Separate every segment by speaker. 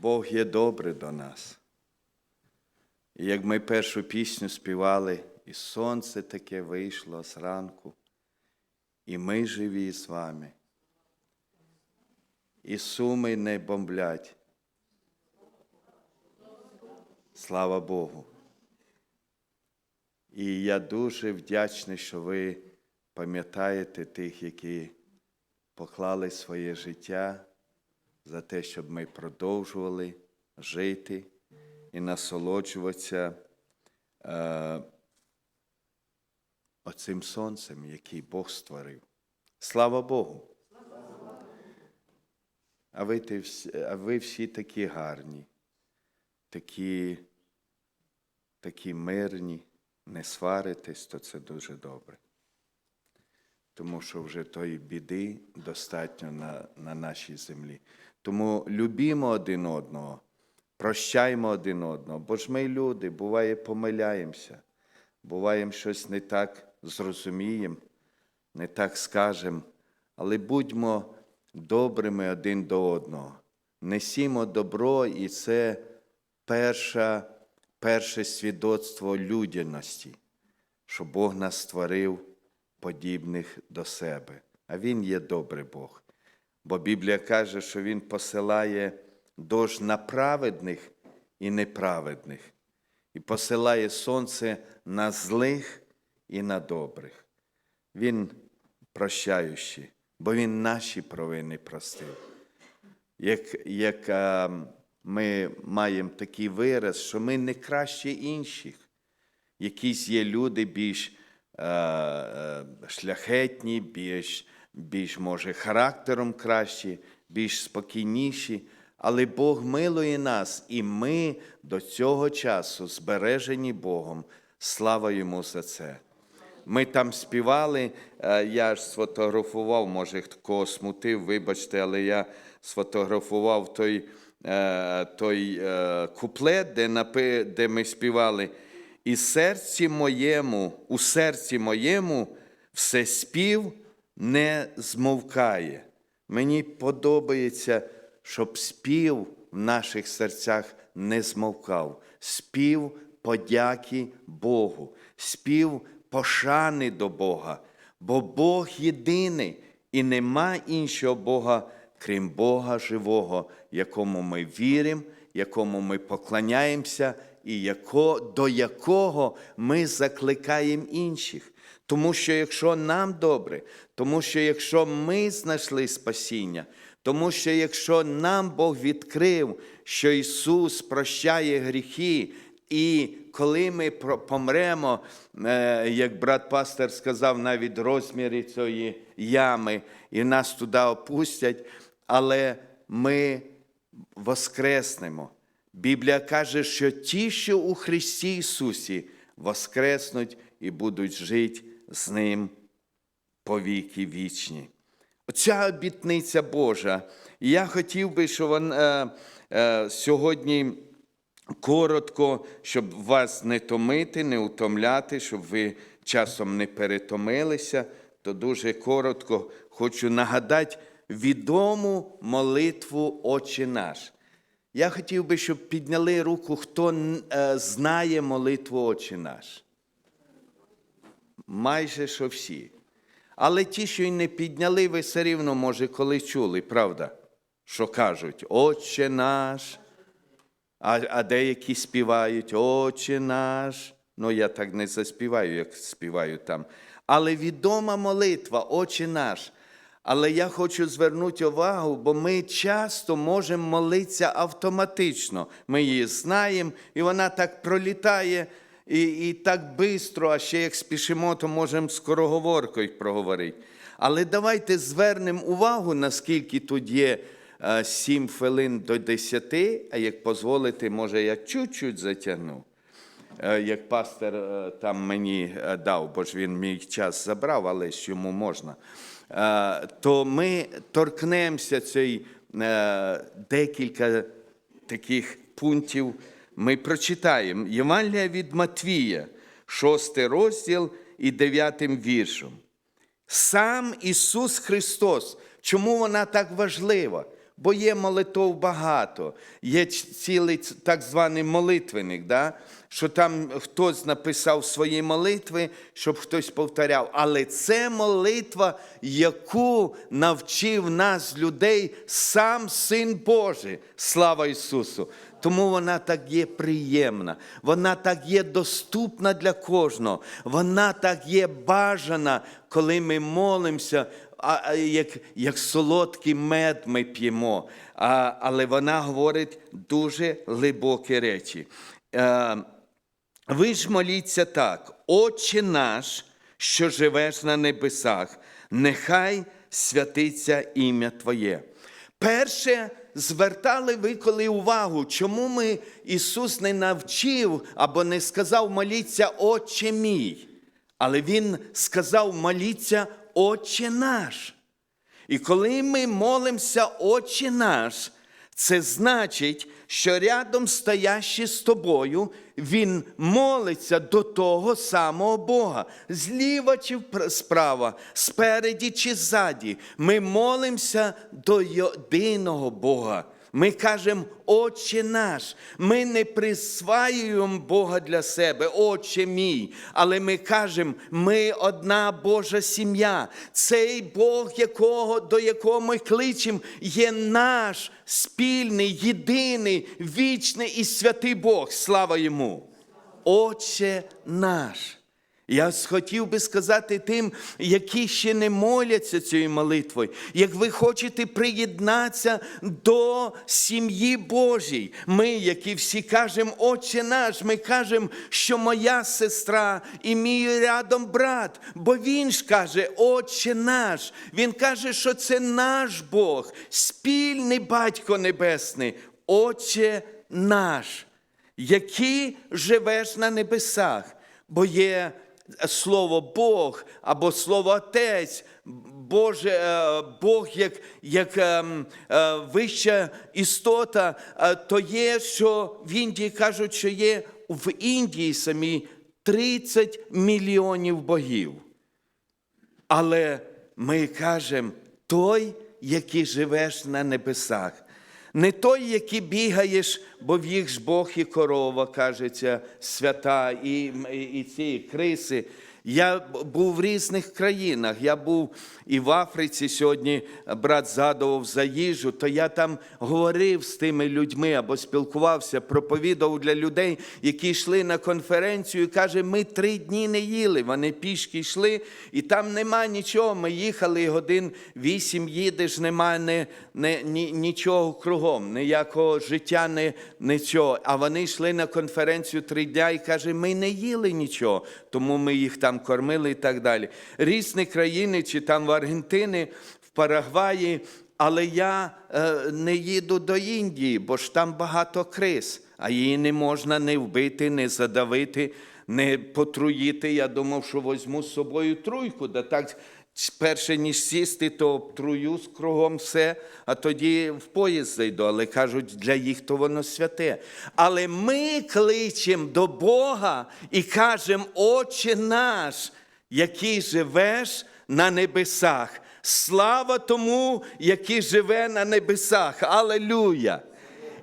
Speaker 1: Бог є добрий до нас. І як ми першу пісню співали, і сонце таке вийшло зранку, і ми живі з вами. І суми не бомблять. Слава Богу. І я дуже вдячний, що ви пам'ятаєте тих, які поклали своє життя за те, щоб ми продовжували жити і насолоджуватися е, оцим сонцем, який Бог створив. Слава Богу! А ви, а ви всі такі гарні, такі, такі мирні, не сваритесь, то це дуже добре. Тому що вже тої біди достатньо на, на нашій землі. Тому любімо один одного, прощаймо один одного, бо ж ми люди, буває, помиляємося, буває, щось не так зрозуміємо, не так скажемо, але будьмо добрими один до одного. Несімо добро, і це перша, перше свідоцтво людяності, що Бог нас створив подібних до себе. А Він є добрий Бог. Бо Біблія каже, що Він посилає дощ на праведних і неправедних, і посилає сонце на злих і на добрих. Він прощаючий, бо Він наші провини простив. Як, як а, ми маємо такий вираз, що ми не краще інших. Якісь є люди більш шляхетні, більш, більш, може, характером кращі, більш спокійніші. Але Бог милує нас, і ми до цього часу збережені Богом. Слава йому за це. Ми там співали, е, я ж сфотографував, може, кого смутив, вибачте, але я сфотографував той, е, той е, куплет, де ми співали. І серці моєму, у серці моєму все спів не змовкає. Мені подобається, щоб спів в наших серцях не змовкав. Спів подяки Богу, спів пошани до Бога, бо Бог єдиний і нема іншого Бога, крім Бога живого, якому ми віримо, якому ми поклоняємося, і яко, до якого ми закликаємо інших. Тому що якщо нам добре, тому що якщо ми знайшли спасіння, тому що якщо нам Бог відкрив, що Ісус прощає гріхи, і коли ми помремо, е, як брат пастор сказав, навіть розміри цієї ями, і нас туди опустять, але ми воскреснемо. Біблія каже, що ті, що у Христі Ісусі, воскреснуть і будуть жити з Ним по віки вічні. Оця обітниця Божа. І я хотів би, щоб вон, е, е, сьогодні коротко, щоб вас не томити, не утомляти, щоб ви часом не перетомилися, то дуже коротко хочу нагадати відому молитву Отче наш. Я хотів би, щоб підняли руку, хто е, знає молитву Отче наш. Майже що всі. Але ті, що й не підняли, ви все рівно, може, коли чули, правда? Що кажуть, Отче наш. А, а деякі співають Отче наш. Ну, я так не заспіваю, як співаю там. Але відома молитва, Отче наш. Але я хочу звернути увагу, бо ми часто можемо молитися автоматично. Ми її знаємо, і вона так пролітає і, і так швидко, а ще як спішимо, то можемо скороговоркою проговорити. Але давайте звернемо увагу, наскільки тут є е, 7 хвилин до 10, а як дозволите, може, я чуть-чуть затягну. Е, Як пастор е, там мені дав, бо ж він мій час забрав, але ж йому можна. Е, То ми торкнемося цей е, декілька таких пунктів. Ми прочитаємо Євангелія від Матвія, 6 розділ і 9 віршом. Сам Ісус Христос. Чому вона так важлива? Бо є молитов багато, є цілий так званий молитвенник, да? що там хтось написав свої молитви, щоб хтось повторяв. Але це молитва, яку навчив нас людей сам Син Божий. Слава Ісусу! Тому вона так є приємна, вона так є доступна для кожного, вона так є бажана, коли ми молимося, а, а, як, як солодкий мед ми п'ємо. А, але вона говорить дуже глибокі речі. Е, ви ж моліться так, Отче наш, що живеш на небесах, нехай святиться ім'я Твоє. Перше, звертали ви коли увагу, чому ми Ісус не навчив або не сказав моліться Отче мій, але Він сказав моліться Отче наш. І коли ми молимося Отче наш, це значить, що рядом стоящий з тобою, він молиться до того самого Бога, зліва чи справа, спереді чи ззаді. Ми молимося до єдиного Бога. Ми кажемо, Отче наш, ми не присваюємо Бога для себе, Отче мій, але ми кажемо, ми одна Божа сім'я. Цей Бог, якого, до якого ми кличемо, є наш спільний, єдиний, вічний і святий Бог. Слава йому. Отче наш. Я хотів би сказати тим, які ще не моляться цією молитвою, як ви хочете приєднатися до сім'ї Божій. Ми, які всі кажемо, Отче наш, ми кажемо, що моя сестра і мій рядом брат, бо він ж каже, Отче наш. Він каже, що це наш Бог, спільний Батько Небесний, Отче наш, який живеш на небесах, бо є слово Бог або слово Отець, Боже, е, Бог як, як ем, е, вища істота, е, то є, що в Індії кажуть, що є в Індії самі 30 мільйонів богів. Але ми кажемо, той, який живеш на небесах, не той, який бігаєш, бо в їх ж Бог і корова, кажеться, свята, і, і, і ці криси. Я був в різних країнах. Я був і в Африці сьогодні брат згадував за їжу, то я там говорив з тими людьми або спілкувався, проповідав для людей, які йшли на конференцію, і каже, ми три дні не їли. Вони пішки йшли, і там нема нічого. Ми їхали годин вісім їдеш, нема не, не, ні, нічого кругом, ніякого життя, не, нічого. А вони йшли на конференцію три дня і каже, ми не їли нічого, тому ми їх там кормили і так далі. Різні країни, чи там в Аргентині, в Парагваї, але я е, не їду до Індії, бо ж там багато криз, а її не можна не вбити, не задавити, не потруїти. Я думав, що возьму з собою труйку, да так перше ніж сісти, то обтрую кругом все, а тоді в поїзд зайду. Але кажуть, для їх то воно святе. Але ми кличемо до Бога і кажемо, Отче наш, який живеш на небесах. Слава тому, який живе на небесах. Алелюя!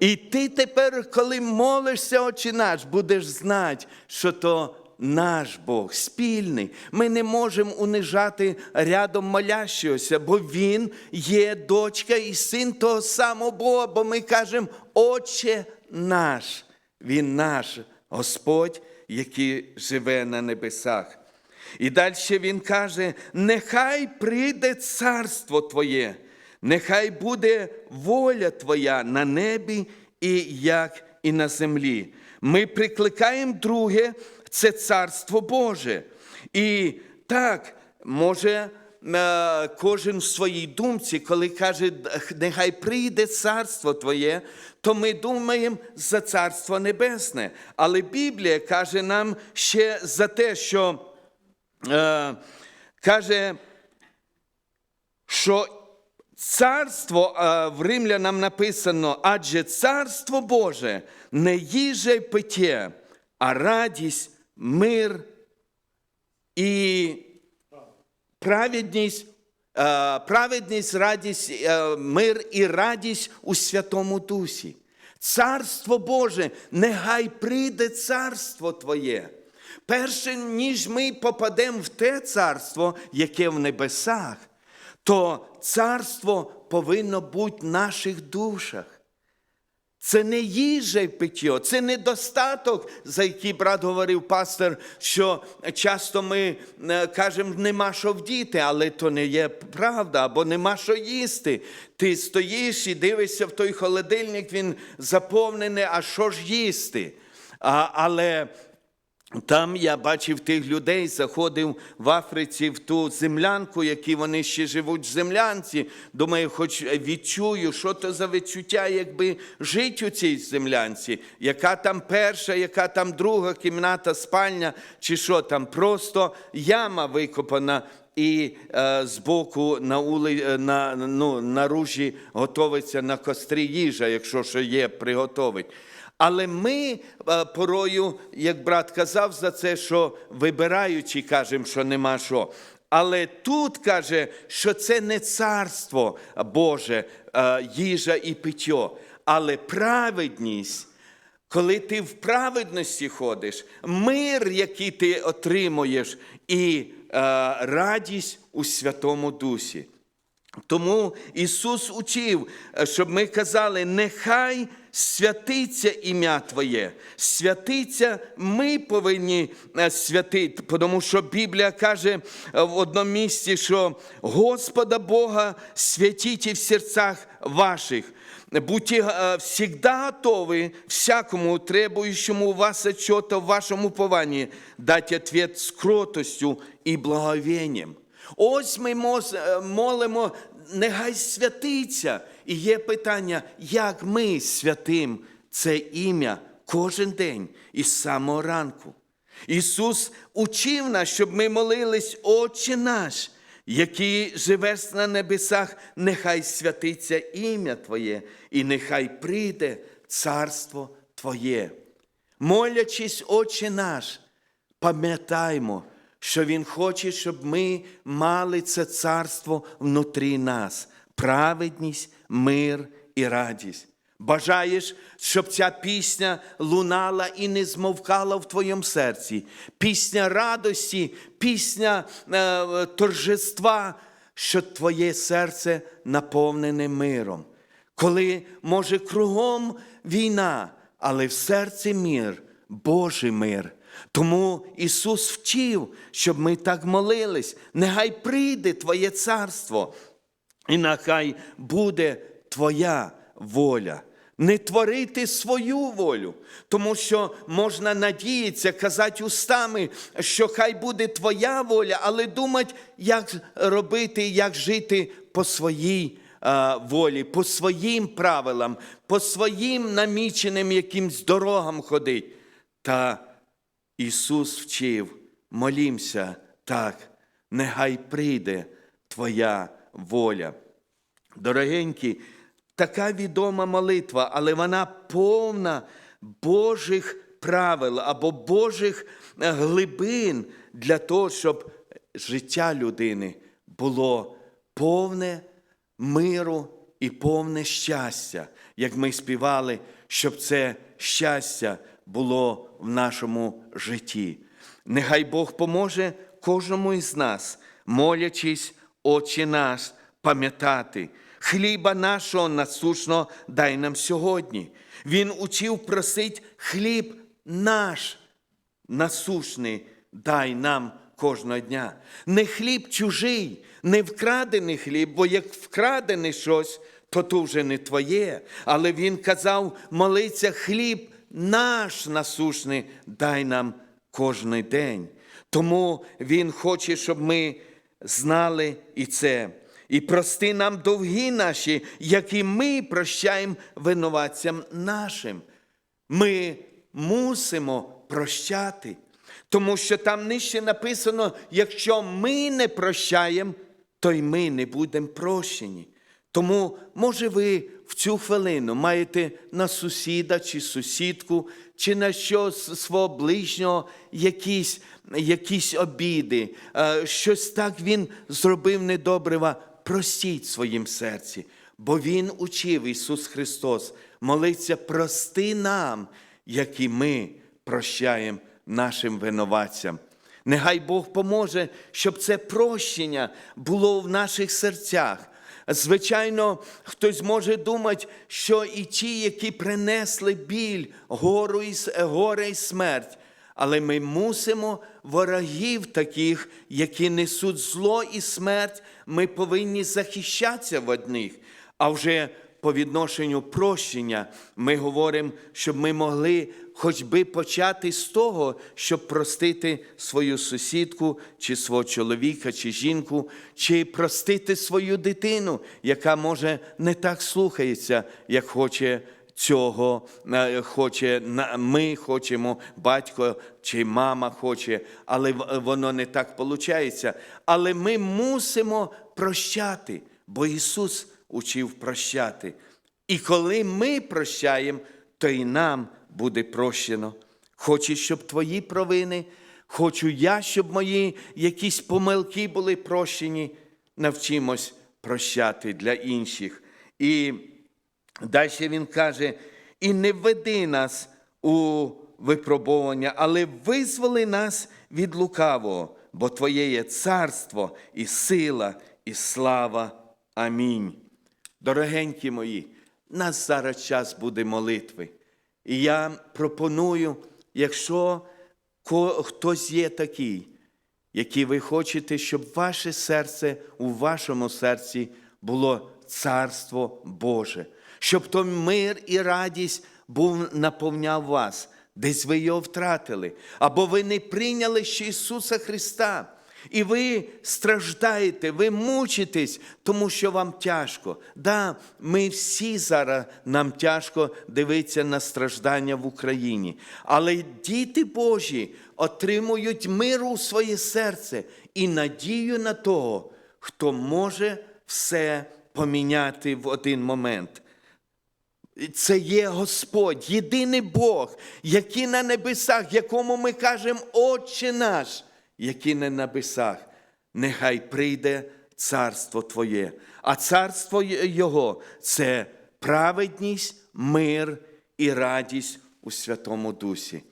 Speaker 1: І ти тепер, коли молишся, Отче наш, будеш знати, що то наш Бог спільний. Ми не можемо унижати рядом молящогося, бо Він є дочка і син того самого Бога, бо ми кажемо, Отче наш, Він наш Господь, який живе на небесах. І далі він каже: нехай прийде царство Твоє, нехай буде воля Твоя на небі, і як і на землі. Ми прикликаємо друге, це царство Боже. І так, може, е, кожен в своїй думці, коли каже, нехай прийде царство Твоє, то ми думаємо за царство небесне. Але Біблія каже нам ще за те, що е, каже, що царство е, в римлянам написано, адже царство Боже не їжа й питє, а радість, мир і праведність е, праведність, радість, е, мир і радість у Святому Дусі. Царство Боже, нехай прийде царство Твоє. Перше, ніж ми попадемо в те царство, яке в небесах, то царство повинно бути в наших душах. Це не їжа й питьо, це недостаток, за який брат говорив пастор, що часто ми е, кажемо, нема що вдіти, але то не є правда, або нема що їсти. Ти стоїш і дивишся в той холодильник, він заповнений, а що ж їсти? А, але там я бачив тих людей, заходив в Африці в ту землянку, які вони ще живуть в землянці. Думаю, хоч відчую, що то за відчуття, якби жити у цій землянці, яка там перша, яка там друга кімната, спальня, чи що там. Просто яма викопана. І е, збоку на ули, е, на, ну, на ружі готовиться на кострі їжа, якщо що є, приготовить. Але ми е, порою, як брат казав за це, що вибираючи, кажемо, що нема що. Але тут каже, що це не царство Боже, е, їжа і питьо, але праведність. Коли ти в праведності ходиш, мир, який ти отримуєш, і е, радість у Святому Дусі. Тому Ісус учив, е, щоб ми казали, нехай святиться ім'я Твоє. Святиться ми повинні е, святити, тому що Біблія каже е, в одному місці, що Господа Бога святіть в серцях ваших. Будьте всегда готовы всякому требующему у вас отчета в вашем уповании дать ответ с кротостью и благовением. Ось ми е, молимо, нехай святиться. І є питання, як ми святим це ім'я кожен день із самого ранку. Ісус учив нас, щоб ми молились, Отче наш, який живеш на небесах, нехай святиться ім'я Твоє, і нехай прийде царство Твоє. Молячись, Отче наш, пам'ятаймо, що Він хоче, щоб ми мали це царство внутрі нас, праведність, мир і радість. Бажаєш, щоб ця пісня лунала і не змовкала в твоєму серці. Пісня радості, пісня е, торжества, що твоє серце наповнене миром. Коли, може, кругом війна, але в серці мир, Божий мир. Тому Ісус вчив, щоб ми так молились. Нехай прийде Твоє царство, і нехай буде Твоя воля. Не творити свою волю, тому що можна надіятися, казати устами, що хай буде твоя воля, але думати, як робити, як жити по своїй а, волі, по своїм правилам, по своїм наміченим якимсь дорогам ходить. Та Ісус вчив, молімся так, нехай прийде Твоя воля. Дорогенькі, така відома молитва, але вона повна Божих правил або Божих е, глибин для того, щоб життя людини було повне миру і повне щастя, як ми співали, щоб це щастя було в нашому житті. Нехай Бог поможе кожному із нас, молячись, Отче наш, пам'ятати, хліба нашого насушного дай нам сьогодні. Він учив просить хліб наш насушний дай нам кожного дня. Не хліб чужий, не вкрадений хліб, бо як вкрадене щось, то то вже не твоє. Але він казав, молиться хліб наш насушний, дай нам кожний день. Тому він хоче, щоб ми знали і це. І прости нам довги наші, як і ми прощаємо винуватцям нашим. Ми мусимо прощати, тому що там нижче написано: якщо ми не прощаємо, то й ми не будемо прощені. Тому, може, ви в цю хвилину маєте на сусіда чи сусідку, чи на щось свого ближнього якісь, якісь обіди, е, щось так він зробив недобре. вам. Простіть своїм серці, бо Він учив Ісус Христос молиться прости нам, як і ми прощаємо нашим винуватцям. Нехай Бог поможе, щоб це прощення було в наших серцях. Звичайно, хтось може думати, що і ті, які принесли біль, горе і смерть, але ми мусимо ворогів таких, які несуть зло і смерть, ми повинні захищатися в них. А вже по відношенню прощення ми говоримо, щоб ми могли хоч би почати з того, щоб простити свою сусідку, чи свого чоловіка, чи жінку, чи простити свою дитину, яка може не так слухається, як хоче цього е, хоче ми хочемо, батько чи мама хоче, але воно не так виходить. Але ми мусимо прощати, бо Ісус учив прощати. І коли ми прощаємо, то і нам буде прощено. Хочеш, щоб твої провини, хочу я, щоб мої якісь помилки були прощені. Навчимось прощати для інших. І Далі він каже: і не введи нас у випробування, але визволи нас від лукавого, бо Твоє є царство і сила, і слава. Амінь. Дорогенькі мої, нас зараз час буде молитви. І я пропоную, якщо хтось є такий, які ви хочете, щоб ваше серце у вашому серці було царство Боже, щоб то мир і радість був наповняв вас, десь ви його втратили, або ви не прийняли ще Ісуса Христа. І ви страждаєте, ви мучитесь, тому що вам тяжко. Да, ми всі зараз нам тяжко дивитися на страждання в Україні. Але діти Божі отримують мир у своє серце і надію на того, хто може все поміняти в один момент. Це є Господь, єдиний Бог, який на небесах, якому ми кажемо Отче наш, який на небесах. Нехай прийде царство Твоє. А царство Його це праведність, мир і радість у Святому Дусі.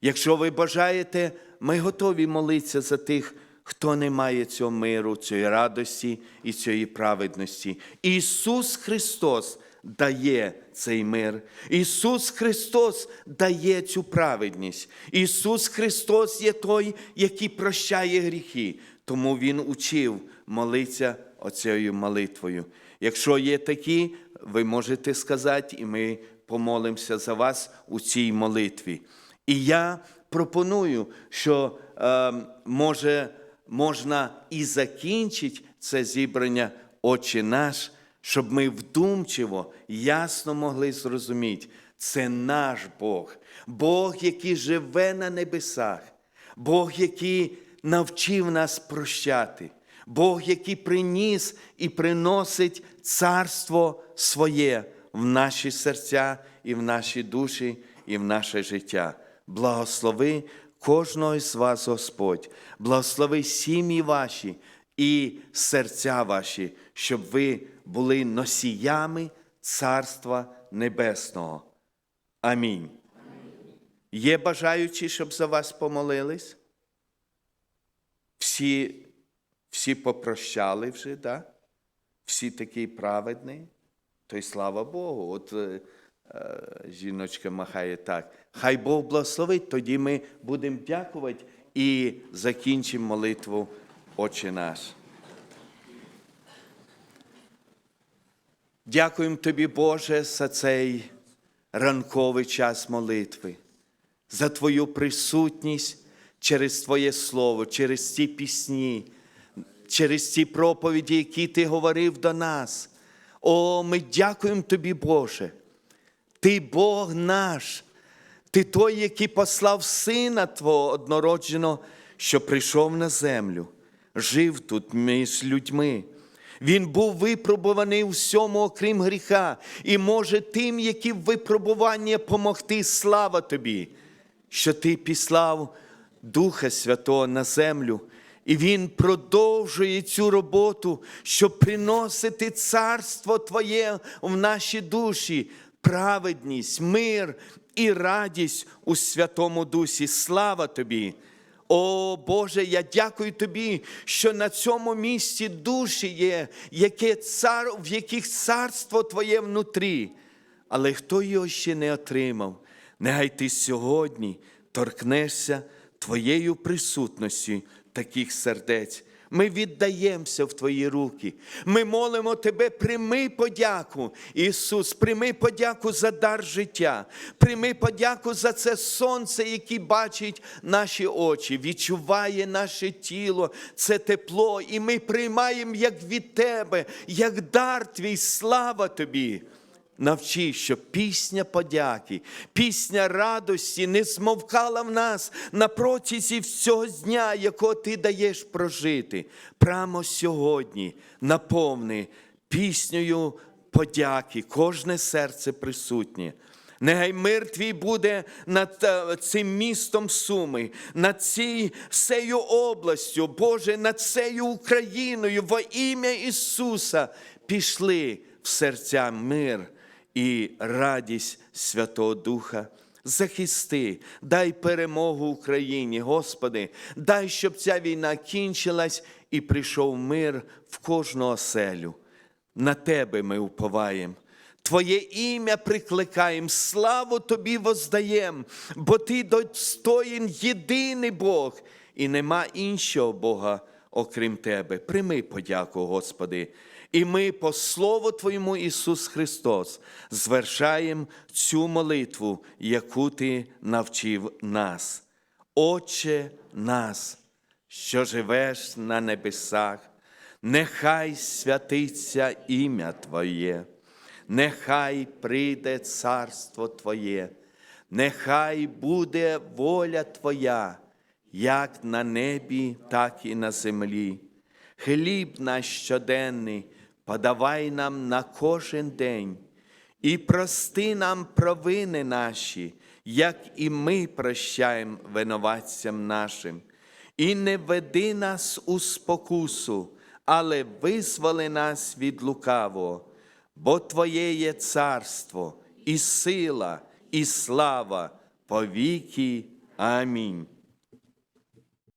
Speaker 1: Якщо ви бажаєте, ми готові молитися за тих, хто не має цього миру, цієї радості і цієї праведності. Ісус Христос дає цей мир. Ісус Христос дає цю праведність. Ісус Христос є той, який прощає гріхи. Тому Він учив молитися оцією молитвою. Якщо є такі, ви можете сказати, і ми помолимося за вас у цій молитві. І я пропоную, що е, може, можна і закінчити це зібрання Отче наш, щоб ми вдумчиво, ясно могли зрозуміти, це наш Бог, Бог, який живе на небесах, Бог, який навчив нас прощати, Бог, який приніс і приносить царство своє в наші серця і в наші душі, і в наше життя. Благослови кожного з вас, Господь, благослови сім'ї ваші і серця ваші, щоб ви були носіями Царства Небесного. Амінь. Є бажаючі, щоб за вас помолились? Всі, всі попрощали вже, да? всі такі праведні? То й слава Богу. От е, е, жіночка махає так. Хай Бог благословить, тоді ми будемо дякувати і закінчимо молитву Отче наш. Дякуємо тобі, Боже, за цей ранковий час молитви, за Твою присутність через Твоє Слово, через ці пісні, через ці проповіді, які Ти говорив до нас. О, ми дякуємо Тобі, Боже. Ти Бог наш, Ти той, який послав Сина Твого однородженого, що прийшов на землю, жив тут між людьми. Він був випробуваний всьому, окрім гріха, і може тим, які випробування помогти. Слава тобі, що ти післав Духа Святого на землю. І Він продовжує цю роботу, щоб приносити царство Твоє в наші душі, праведність, мир і радість у Святому Дусі. Слава Тобі! О Боже, я дякую Тобі, що на цьому місці душі є, яке цар, в яких царство Твоє внутрі. Але хто його ще не отримав, нехай ти сьогодні торкнешся Твоєю присутністю таких сердець. Ми віддаємося в Твої руки. Ми молимо Тебе, прийми подяку, Ісус, прийми подяку за дар життя, прийми подяку за це сонце, яке бачить наші очі, відчуває наше тіло, це тепло, і ми приймаємо як від Тебе, як дар Твій, слава Тобі. Навчи, щоб пісня подяки, пісня радості не змовкала в нас на протязі всього дня, якого ти даєш прожити. Прямо сьогодні наповни піснею подяки, кожне серце присутнє. Нехай мир твій буде над е, цим містом Суми, над цією областю, Боже, над цією Україною во ім'я Ісуса пішли в серця мир і радість Святого Духа. Захисти, дай перемогу Україні, Господи, дай, щоб ця війна кінчилась і прийшов мир в кожну оселю. На Тебе ми уповаємо. Твоє ім'я прикликаємо, славу Тобі воздаєм, бо Ти достоїн єдиний Бог, і нема іншого Бога, окрім Тебе. Прийми подяку, Господи. І ми по Слову Твоєму, Ісус Христос, звершаємо цю молитву, яку Ти навчив нас. Отче нас, що живеш на небесах, нехай святиться ім'я Твоє, нехай прийде царство Твоє, нехай буде воля Твоя, як на небі, так і на землі. Хліб наш щоденний подавай нам на кожен день, і прости нам провини наші, як і ми прощаємо винуватцям нашим. І не веди нас у спокусу, але визволи нас від лукавого, бо Твоє є царство, і сила, і слава повіки. Амінь.